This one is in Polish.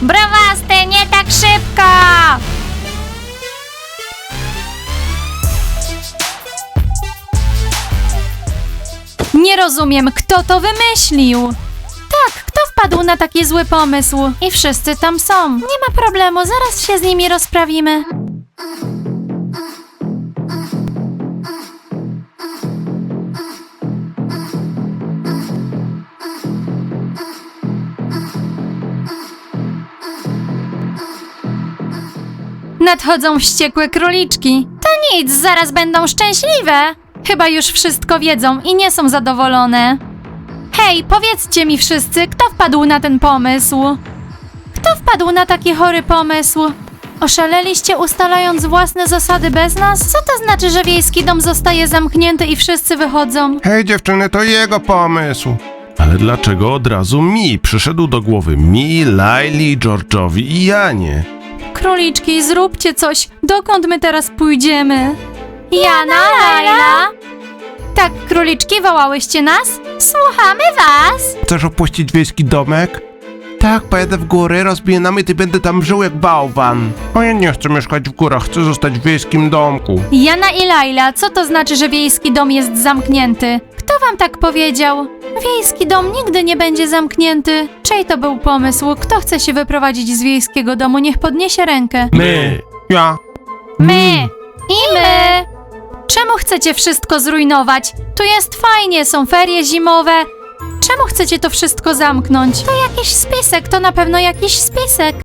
Brawasty, nie tak szybko! Nie rozumiem, kto to wymyślił. Tak, kto wpadł na taki zły pomysł? I wszyscy tam są. Nie ma problemu, zaraz się z nimi rozprawimy. Nadchodzą wściekłe króliczki. To nic, zaraz będą szczęśliwe. Chyba już wszystko wiedzą i nie są zadowolone. Hej, powiedzcie mi wszyscy, kto wpadł na ten pomysł? Kto wpadł na taki chory pomysł? Oszaleliście ustalając własne zasady bez nas? Co to znaczy, że wiejski dom zostaje zamknięty i wszyscy wychodzą? Hej dziewczyny, to jego pomysł. Ale dlaczego od razu mi? Przyszedł do głowy mi, Laili, George'owi i Janie. Króliczki, zróbcie coś. Dokąd my teraz pójdziemy? Jana, Laila? Tak, króliczki, wołałyście nas? Słuchamy was. Chcesz opuścić wiejski domek? Tak, pojadę w góry, rozbiję namiot i będę tam żył jak bałwan. O ja nie chcę mieszkać w górach, chcę zostać w wiejskim domku. Jana i Laila, co to znaczy, że wiejski dom jest zamknięty? Kto wam tak powiedział? Wiejski dom nigdy nie będzie zamknięty. Czyj to był pomysł? Kto chce się wyprowadzić z wiejskiego domu? Niech podniesie rękę. My! Ja. My! I my! Czemu chcecie wszystko zrujnować? Tu jest fajnie, są ferie zimowe. Czemu chcecie to wszystko zamknąć? To jakiś spisek, to na pewno jakiś spisek.